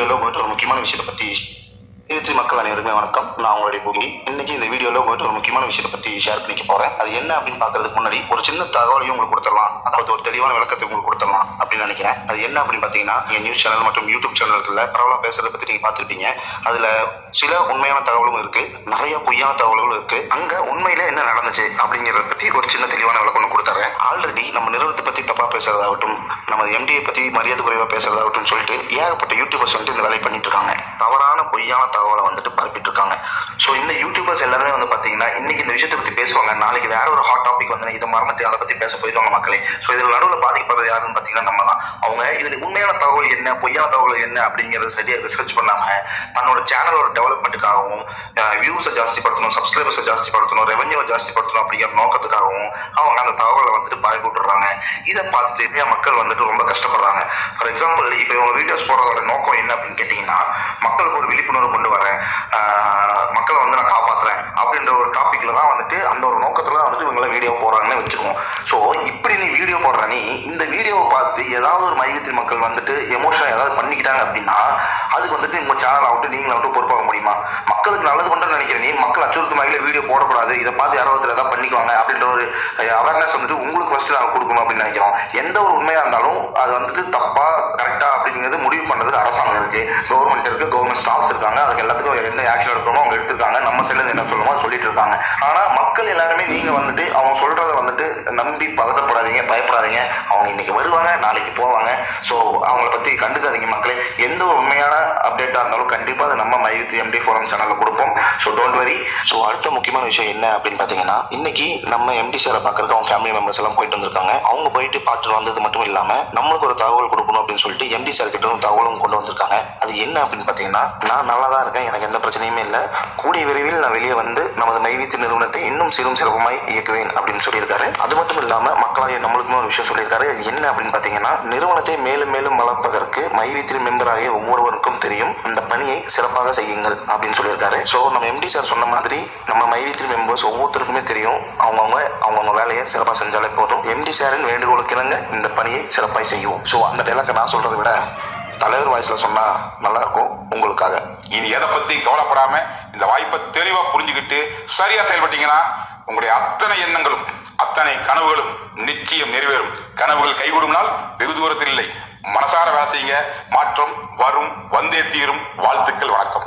வீடியோவில் உங்கள்கிட்ட ஒரு முக்கியமான விஷயத்தை பற்றி திருச்சி மக்கள் அனைவருக்குமே வணக்கம். நான் உங்களுடைய பூமி. இன்னைக்கு இந்த வீடியோவில் உங்கள்கிட்ட ஒரு முக்கியமான விஷயத்தை பற்றி ஷேர் பண்ணிக்க போகிறேன் அது என்ன அப்படின்னு பார்க்கறதுக்கு முன்னாடி ஒரு சின்ன தகவலையும் உங்களுக்கு கொடுத்துடலாம். அதாவது ஒரு தெளிவான விளக்கத்தை உங்களுக்கு கொடுத்துடலாம் அப்படின்னு நினைக்கிறேன். அது என்ன அப்படின்னு பார்த்தீங்கன்னா நீங்கள் நியூஸ் சேனல் மற்றும் யூடியூப் சேனல்களில் பரவலாக பேசுறதை பற்றி நீங்கள் பார்த்துருப்பீங்க. அதில் சில உண்மையான தகவலும் இருக்கு. நிறைய பொய்யான தகவல்களும் இருக்கு. அங்கே உண்மையில என்ன நடந்துச்சு அப்படிங்கிறத பற்றி ஒரு சின்ன தெளிவான விளக்கம் ஆல்ரெடி நம்ம நிறுவனத்தை பற்றி தப்பாக பேசுறதாகட்டும் நம்ம எம்டியை பற்றி மரியாதை குறைவாக பேசுறதாகட்டும் சொல்லிட்டு ஏகப்பட்ட யூடியூபர்ஸ் வந்துட்டு இந்த வேலையை பண்ணிட்டு இருக்காங்க. தவறான பொய்யான தகவலை வந்துட்டு பரப்பிட்டு இருக்காங்க. ஸோ இந்த யூடியூபர்ஸ் எல்லாருமே வந்து பார்த்தீங்கன்னா இன்னைக்கு இந்த விஷயத்தை பற்றி பேசுவாங்க. நாளைக்கு வேற ஒரு ஹாட் டாபிக் வந்து இதை மறந்துட்டு அதை பற்றி பேச போயிடுவாங்க மக்களே. ஸோ இதில் நடுவில் பாதிக்கப்படுறது யாருன்னு பார்த்தீங்கன்னா நம்ம தான் அவங்க இதில் உண்மையான தகவல் என்ன பொய்யான தகவல் என்ன அப்படிங்கிறத சரியாக ரிசர்ச் பண்ணாம தன்னோட சேனலோட டெவலப்மெண்ட்டுக்காகவும் வியூஸை ஜாஸ்தி படுத்தணும் சப்ஸ்கிரைபர்ஸை ஜாஸ்தி படுத்தணும் ரெவன்யூவை ஜாஸ்தி படுத்தணும் அப்படிங்கிற நோக்கத்துக்காகவும் அவங்க அந்த தகவலை வந்துட்டு பரப்பி விட்டுறாங்க. இதை பார்த்துட்டு நிறைய மக்கள் வந்துட்டு ரொம்ப கஷ்டப்படுறாங்க. ஃபார் எக்ஸாம்பிள் இப்போ இவங்க வீடியோஸ் போடுறதோட நோக்கம் என்ன அப்படின்னு கேட்டிங்கன்னா மக்களுக்கு ஒரு விழிப்புணர்வு கொண்டு வரேன் ஆஹ் மக்களை வந்து நான் காப்பாற்றுறேன் அப்படின்ற ஒரு டாப்பிக்கில் தான் வந்துட்டு அந்த ஒரு நோக்கத்தில் வந்துட்டு இவங்கள வச்சுக்கும் ஸோ இப்படி நீ வீடியோ போடுற நீ இந்த வீடியோவை பார்த்து ஏதாவது ஒரு மையத்தின் மக்கள் வந்துட்டு எமோஷனல் ஏதாவது பண்ணிக்கிட்டாங்க அப்படின்னா அதுக்கு வந்துட்டு உங்கள் சேனல் ஆகட்டும் நீங்களும் வந்துட்டு பொறுப்பாக முடியுமா? மக்களுக்கு நல்லது பண்ணுறேன்னு நினைக்கிறேன். நீ மக்கள் அச்சுறுத்தும் வகையில் வீடியோ போடக்கூடாது. இதை பார்த்து யாரோ ஒருத்தர் ஏதாவது பண்ணிக்குவாங்க அப்படின்ற ஒரு அவேர்னஸ் வந்துட்டு உங்களுக்கு ஃபஸ்ட்டு நாங்கள் கொடுக்கணும் அப்படின்னு நினைக்கிறோம். எந்த ஒரு உண்மையாக இருந்தாலும் அது வந்துட்டு தப்பாக கரெக்டாக அப்படிங்கிறது முடிவு பண்ணுறதுக்கு அரசாங்கம் இருக்குது கவர்மெண்ட் இருக்கு கவர்மெண்ட் ஸ்டாஃப்ஸ் இருக்காங்க. அதுக்கு எல்லாத்துக்கும் என்ன ஆக்ஷன் எடுக்கணுமோ அவங்க எடுத்திருக்காங்க. நம்ம சைடில் என்ன சொல்லணும் சொல்லிட்டு இருக்காங்க ஆனா மக்கள் எல்லாருமே நீங்க வந்துட்டு அவங்க சொல்றத வந்துட்டு நம்பி பதட்டப்படாதீங்க பயப்படாதீங்க. அவங்க இன்னைக்கு வருவாங்க நாளைக்கு போவாங்க. ஸோ அவங்கள பத்தி கண்டுக்காதீங்க மக்களே. எந்த ஒரு உண்மையான அப்டேட்டா இருந்தாலும் கண்டிப்பா அதை நம்ம மைவித் எம்டி ஃபோரம் சேனல்ல கூட ஸோ டோன்ட் வரி ஸோ அடுத்த முக்கியமான விஷயம் என்ன அப்படின்னு பார்த்தீங்கன்னா இன்னைக்கு நம்ம எம்டி சாரை பார்க்கறது அவங்க ஃபேமிலி மெம்பர்ஸ் எல்லாம் போயிட்டு வந்திருக்காங்க. அவங்க போயிட்டு பார்த்துட்டு வந்தது மட்டும் இல்லாமல் நம்மளுக்கு ஒரு தகவல் கொடுக்கணும் அப்படின்னு சொல்லிட்டு எம்டி சார் கிட்ட ஒரு தகவலும் கொண்டு வந்திருக்காங்க. அது என்ன அப்படின்னு பார்த்தீங்கன்னா நான் நல்லா தான் இருக்கேன் எனக்கு எந்த பிரச்சனையுமே இல்லை. கூடிய விரைவில் நான் வெளியே வந்து நமது மைவித்து நிறுவனத்தை இன்னும் சீரும் சிறப்புமாய் இயக்குவேன் அப்படின்னு சொல்லியிருக்காரு. அது மட்டும் இல்லாமல் மக்களாகிய நம்மளுக்குமே ஒரு விஷயம் சொல்லியிருக்காரு. அது என்ன அப்படின்னு பார்த்தீங்கன்னா நிறுவனத்தை மேலும் மேலும் வளர்ப்பதற்கு மைவீத்தில் மெம்பராகிய ஒவ்வொருவருக்கும் தெரியும். அந்த பணியை சிறப்பாக செய்யுங்கள் அப்படின்னு சொல்லியிருக்காரு. ஸோ நம்ம எம்டி சார் சொன்ன மாதிரி நம்ம மைவீத்தில் மெம்பர்ஸ் ஒவ்வொருத்தருக்குமே தெரியும். அவங்கவுங்க அவங்கவுங்க வேலையை சிறப்பாக செஞ்சாலே போதும். எம்டி சாரின் வேண்டுகோளுக்கு இணங்க இந்த பணியை சிறப்பாக செய்வோம் ஸோ அந்த டைலாக்கை நான் சொல்கிறத விட தலைவர் வாய்ஸில் சொன்னால் நல்லாயிருக்கும் உங்களுக்காக. இனி எதை பற்றி கவலைப்படாமல் இந்த வாய்ப்பை தெளிவாக புரிஞ்சுக்கிட்டு சரியாக செயல்பட்டீங்கன்னா உங்களுடைய அத்தனை எண்ணங்களும் அத்தனை கனவுகளும் நிச்சயம் நிறைவேறும். கனவுகள் கைகூடும்னால் வெகு தூரத்தில் இல்லை. மனசார வேலை செய்யுங்க மாற்றம் வரும். வந்தே தீரும். வாழ்த்துக்கள் வணக்கம்.